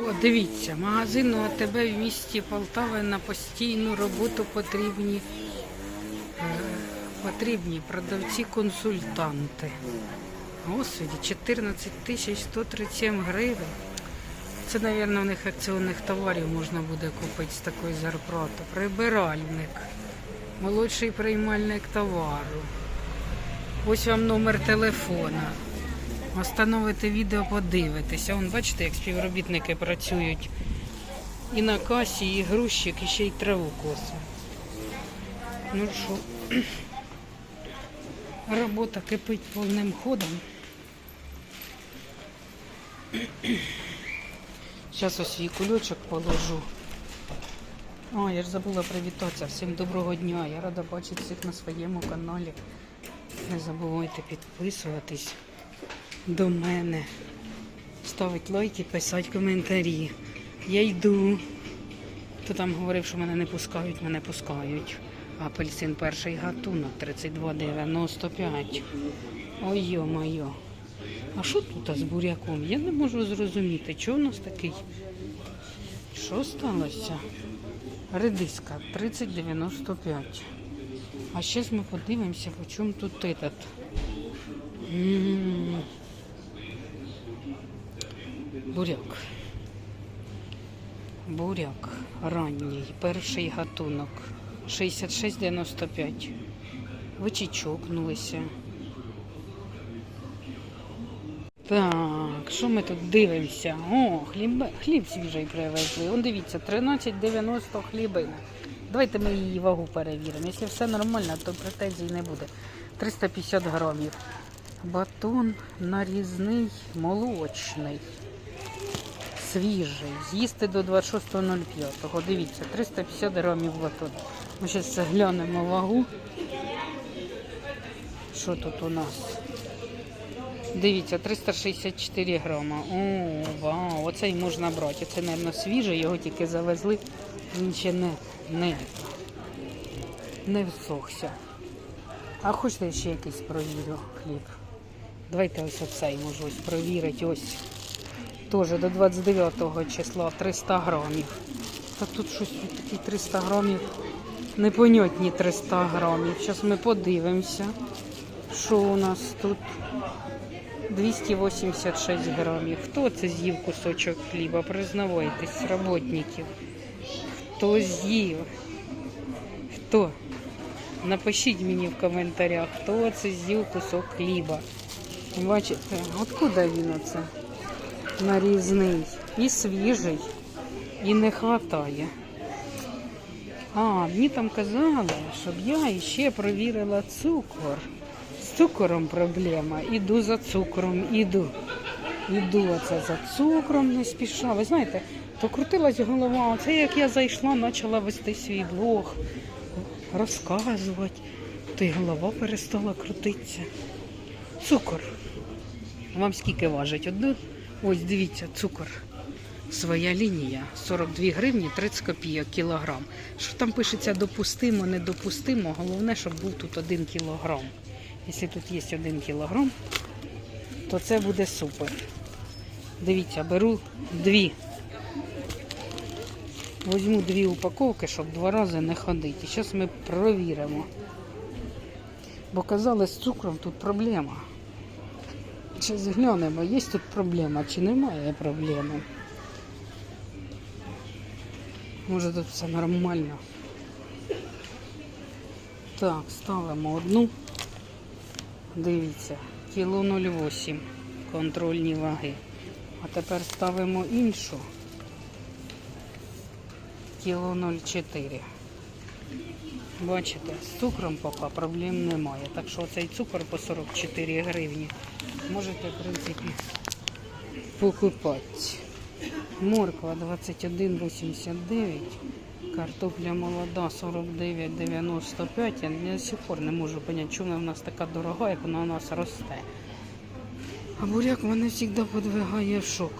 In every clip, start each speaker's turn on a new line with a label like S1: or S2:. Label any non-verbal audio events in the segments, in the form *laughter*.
S1: О, дивіться, магазин ОТБ в місті Полтави на постійну роботу потрібні, е, потрібні продавці-консультанти. Господи, 14 тисяч 137 гривень. Це, мабуть, у них акціонних товарів можна буде купити з такою зарплатою. Прибиральник, молодший приймальник товару. Ось вам номер телефона. Остановите відео, подивитися. Вон, бачите, як співробітники працюють і на касі, і грузчик, і ще й траву косить. Ну що, *clears throat* робота кипить повним ходом. *clears throat* Зараз ось свій кульочок положу. О, я ж забула привітатися. Всім доброго дня. Я рада бачити всіх на своєму каналі. Не забувайте підписуватись до мене, ставити лайки, писати коментарі. Я йду. Хто там говорив, що мене не пускають, мене пускають. Апельсин перший гатунок 32,95. Ой йо-моє. А що тут з буряком? Я не можу зрозуміти, чого у нас такий? Що сталося? Редиска 30,95. А зараз ми подивимося, по чому тут этот. М, Буряк. Буряк ранній, перший гатунок. 66,95. Ви чи? Так, що ми тут дивимося? О, хліб, хліб свіжий привезли. Он дивіться, 13,90 хлібина. Давайте ми її вагу перевіримо. Якщо все нормально, то претензій не буде. 350 грамів. Батон нарізний, молочний, свіжий. З'їсти до 26.05. Дивіться, 350 грамів батон. Ми зараз глянемо вагу. Що тут у нас? Дивіться, 364 грама. О, вау, оцей можна брати. Це, мабуть, свіжий, його тільки завезли. Він ще не, не, не всохся. А хочете ще якийсь провірю хліб? Давайте ось оцей можу ось провірити. Ось. Теж до 29 числа 300 грамів. Та тут щось такі 300 грамів. Непонятні 300 грамів. Зараз ми подивимося, що у нас тут. 286 грамів. Хто це з'їв кусочок хліба? Признавайтесь, роботників. Хто з'їв? Хто? Напишіть мені в коментарях, хто це з'їв кусок хліба. Бачите, откуда він оце? Нарізний. І свіжий, і не хватає. А, мені там казали, щоб я ще провірила цукор. З цукором проблема. Іду за цукром, іду. Іду оце за цукром, не спіша. Ви знаєте, то крутилась голова. Оце як я зайшла, почала вести свій блог, розказувати, то й голова перестала крутитися. Цукор. Вам скільки важить? Одну? Ось дивіться, цукор. Своя лінія 42 гривні 30 копійок кілограм. Що там пишеться допустимо, недопустимо, головне, щоб був тут 1 кілограм. Якщо тут є 1 кілограм, то це буде супер. Дивіться, беру дві. Возьму дві упаковки, щоб два рази не ходити. І зараз ми провіримо. Бо казали, з цукром тут проблема. Зараз глянемо, є тут проблема чи немає проблеми. Може тут все нормально. Так, ставимо одну. Дивіться, кіло 0,8 контрольні ваги. А тепер ставимо іншу. Кіло 0,4. Бачите, з цукром поки проблем немає. Так що цей цукор по 44 гривні можете, в принципі, покупати. Морква 21,89. Картопля молода 49,95. Я до сих пор не можу зрозуміти, чому вона в нас така дорога, як вона у нас росте. А буряк мене завжди подвигає в шок.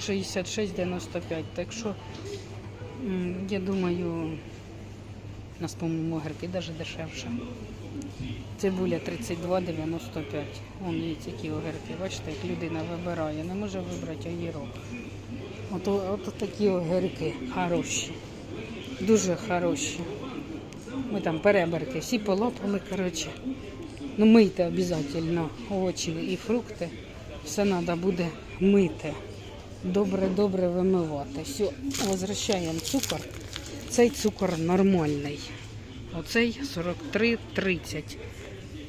S1: 66,95. Так що, я думаю, нас, по-моєму, огірки навіть дешевше. Цибуля 32,95. Вон є які огірки. Бачите, як людина вибирає. Не може вибрати огірок. От, от такі огірки хороші. Дуже хороші. Ми там переберки всі полопали, коротше. Ну, мийте обов'язково овочі і фрукти. Все треба буде мити. Добре-добре вимивати. Все, возвращаємо цукор. Цей цукор нормальний. Оцей 43,30.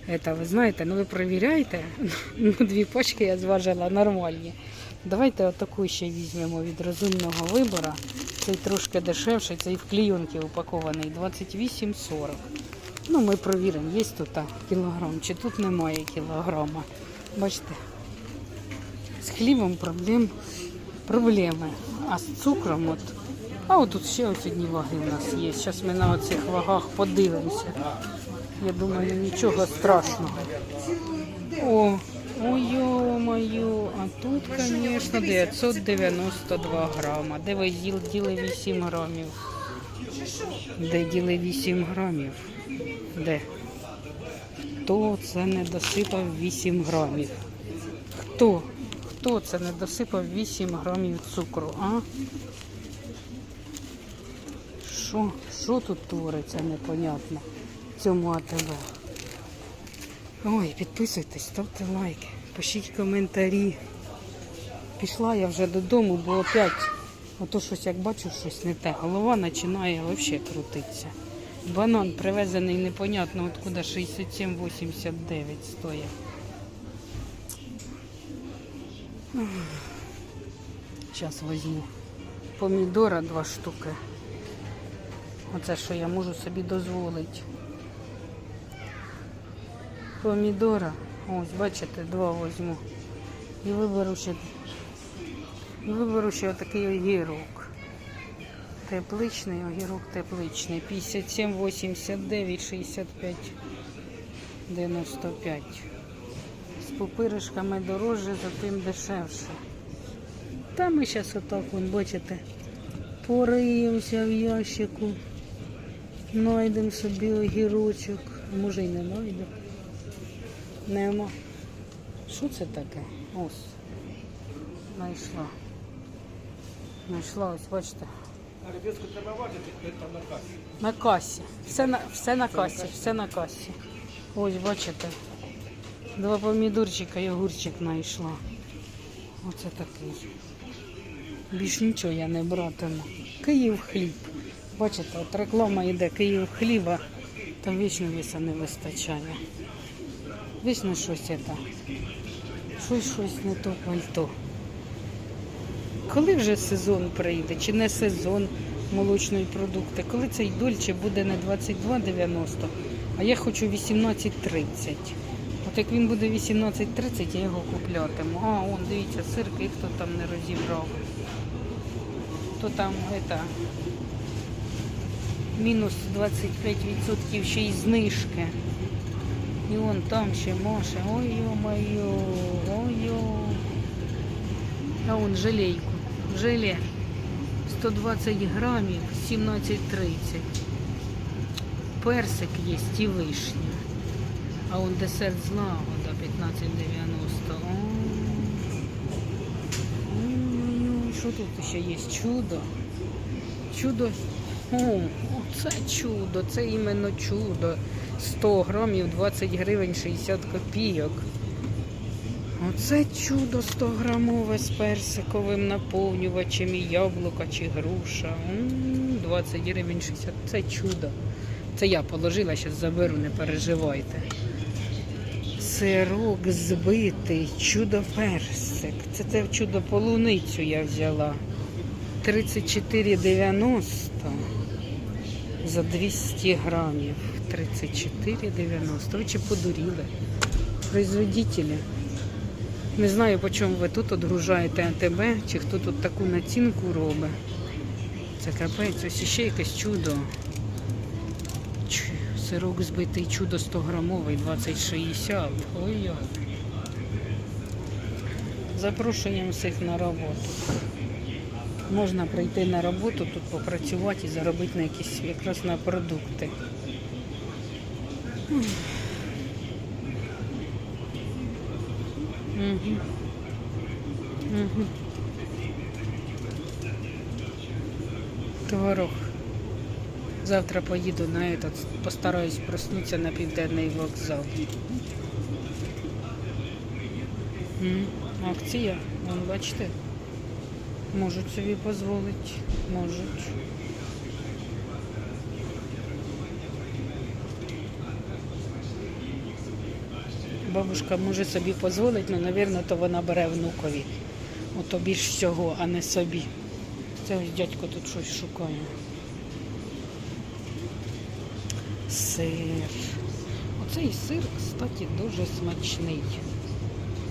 S1: Это ви знаєте, ну ви перевіряєте. *laughs* Ну, дві пачки я зважила нормальні. Давайте отаку ще візьмемо від розумного вибору. Цей трошки дешевший, цей в клійонки упакований 28,40. Ну, ми провіримо, є тут кілограм, чи тут немає кілограма. Бачите, з хлібом проблем, проблеми. А з цукром от. А от тут ще ось одні ваги у нас є. Зараз ми на оцих вагах подивимося. Я думаю, нічого страшного. О, ой-мо-ю, а тут, звісно, 992 грама. Де ви діли 8 грамів? Де діли 8 грамів? Де? Хто це не досипав 8 грамів? Хто? Хто це не досипав 8 грамів цукру, а? Що? Що тут твориться, непонятно цьому АТБ? Ой, підписуйтесь, ставте лайки, пишіть коментарі. Пішла я вже додому, бо опять, ото щось як бачу, щось не те. Голова починає взагалі крутитися. Банан привезений непонятно откуда 67,89 стоїть. Зараз візьму. Помідора два штуки. Оце що я можу собі дозволити. Помідора. Ось, бачите, два візьму. І виберу ще, виберу ще отакий огірок. Тепличний, огірок тепличний. 57, 89, 65, 95. З пупиришками дорожче, затим дешевше. Та ми зараз отак, бачите, пориємося в ящику. Найдемо собі огірочок. Може й не найдемо. Нема. Що це таке? Ось. Знайшла. Знайшла, ось бачите.
S2: А ребятку треба важити, це на касі.
S1: На касі. Все на, все на касі, все на касі. Ось, бачите. Два помідорчика і огурчик знайшла. Оце такий. Більш нічого я не братиму. Київ хліб. Бачите, от реклама йде Київ хліба, там вічно віса не вистачає. Вічно щось це. Щось щось не то пальто. Коли вже сезон прийде, чи не сезон молочної продукти, коли цей дольче буде не 22,90, а я хочу 18,30. От як він буде 18,30, я його куплятиму. А, он, дивіться, сирки, хто там не розібрав. То там это, мінус 25% ще й знижки. І вон там ще Маша. Ой-ё-моё, ой-ё. А вон желейку. Желе 120 грамів, 17,30. Персик є і вишня. А он десерт з лагода 15,90. О. Ой-ой-ой, Що тут ще є? Чудо. Чудо. о, це чудо, це іменно чудо. 100 грамів 20 гривень 60 копійок. Оце чудо 100 грамове з персиковим наповнювачем і яблука чи груша. М, 20 гривень 60. Це чудо. Це я положила, зараз заберу, не переживайте. Сирок збитий, чудо персик. Це те чудо полуницю я взяла. 34,90 за 200 грамів. 34,90. Ви чи подуріли? Производителі. Не знаю, по чому ви тут відгружаєте АТБ, чи хто тут таку націнку робить. Це капець, ось ще якесь чудо. Сирок збитий чудо 100 грамовий, 2060. Ой-ой. Запрошуємо всіх на роботу. Можна прийти на роботу, тут попрацювати і заробити на якісь якраз на продукти. Творог. Завтра поїду на этот, постараюсь проснутися на південний вокзал. Акція, вон бачите, можуть собі дозволити, можуть. Бабушка може собі дозволити, але, мабуть, то вона бере внукові. Ото більш всього, а не собі. Це ось дядько тут щось шукає. Сир. Оцей сир, кстати, дуже смачний.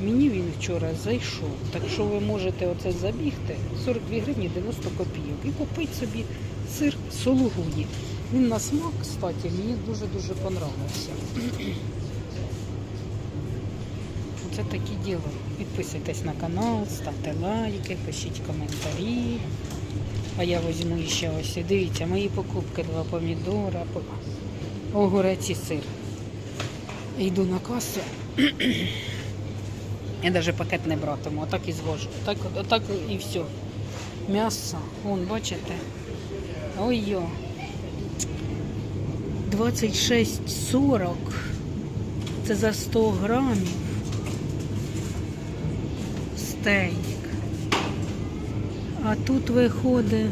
S1: Мені він вчора зайшов. Так що ви можете оце забігти 42 гривні 90 копійок і купити собі сир сологуні. Він на смак, кстати, мені дуже-дуже понравився. *clears throat* Оце такі діло. Підписуйтесь на канал, ставте лайки, пишіть коментарі. А я візьму ще ось. Дивіться, мої покупки, два помідора, по- огурець і сир. Йду на касу. *clears throat* Я навіть пакет не братиму, отак і звожу. Так, отак і все. М'ясо, вон, бачите? Ой-йо. 26,40. Це за 100 грамів. Стейк. А тут виходить.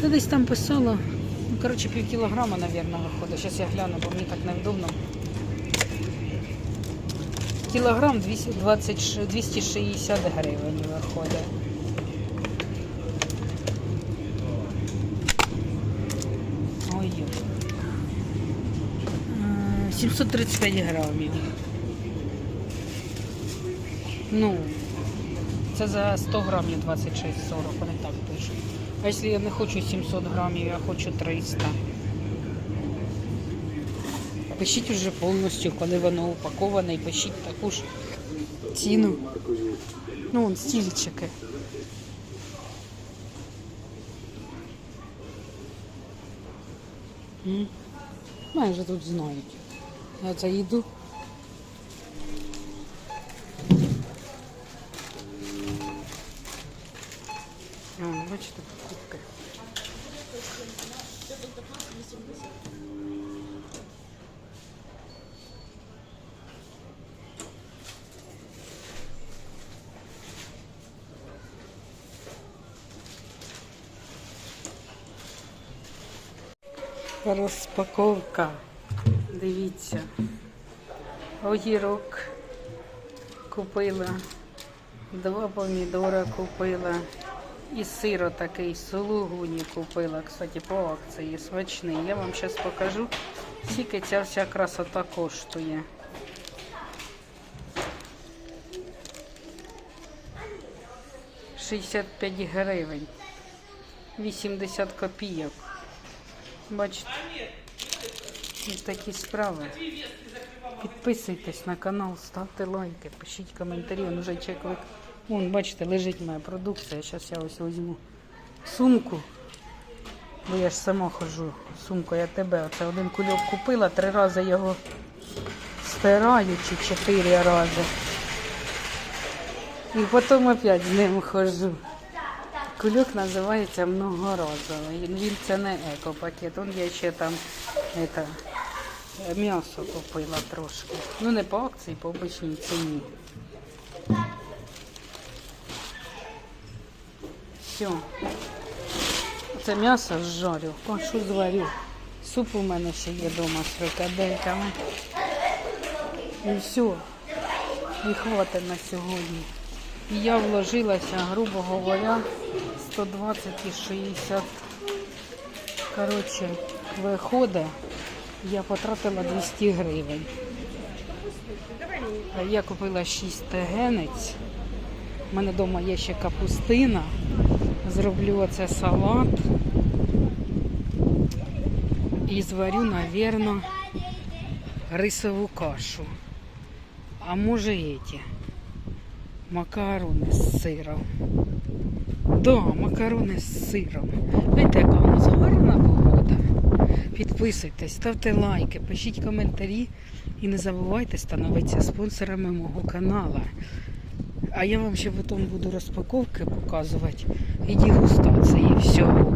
S1: Та десь там писало. Ну, коротше, пів кілограма, мабуть, виходить. Зараз я гляну, бо мені так невдобно. Кілограм 220, 260 гривень виходить. Ой. Е, 735 грамів. Ну, це за 100 грамів 26,40, вони так пишуть. А якщо я не хочу 700 грамів, я хочу 300. Пишіть уже повністю, коли воно упаковане, і пишіть таку ж ціну. Ну, вон стільчики. Майже тут знають. Я заїду. А, ну, бачите, покупки. Розпаковка. Дивіться. Огірок купила. Два помідора купила. І сир такий сулугуні купила. Кстати, по акції смачний. Я вам зараз покажу, скільки ця вся красота коштує. Шістдесят п'ять гривень. 80 копійок. Бачите? Ось такі справи. Підписуйтесь на канал, ставте лайки, пишіть коментарі. Вже чеклик. Вон, бачите, лежить моя продукція. Зараз я ось візьму сумку. Бо я ж сама ходжу. Сумку я тебе. Оце один кульок купила, три рази його стираю чи чотири рази. І потім опять з ним ходжу. Кульок називається многоразовий. Він це не екопакет. Он я ще там это, м'ясо купила трошки. Ну не по акції, по обичній ціні. Все. Це м'ясо жарю, кашу зварю. Суп у мене ще є вдома з фрикадельками. І все. І хватить на сьогодні. І я вложилася, грубо говоря, 120 і 60. Коротше, виходить, я потратила 200 гривень. Я купила 6 тегенець. У мене вдома є ще капустина. Зроблю оце салат. І зварю, навірно, рисову кашу. А може эти макарони з сиром. Да, макарони з сиром. Знаєте, яка у нас гарна погода. Підписуйтесь, ставте лайки, пишіть коментарі і не забувайте становитися спонсорами мого каналу. А я вам ще потім буду розпаковки показувати і дегустацію.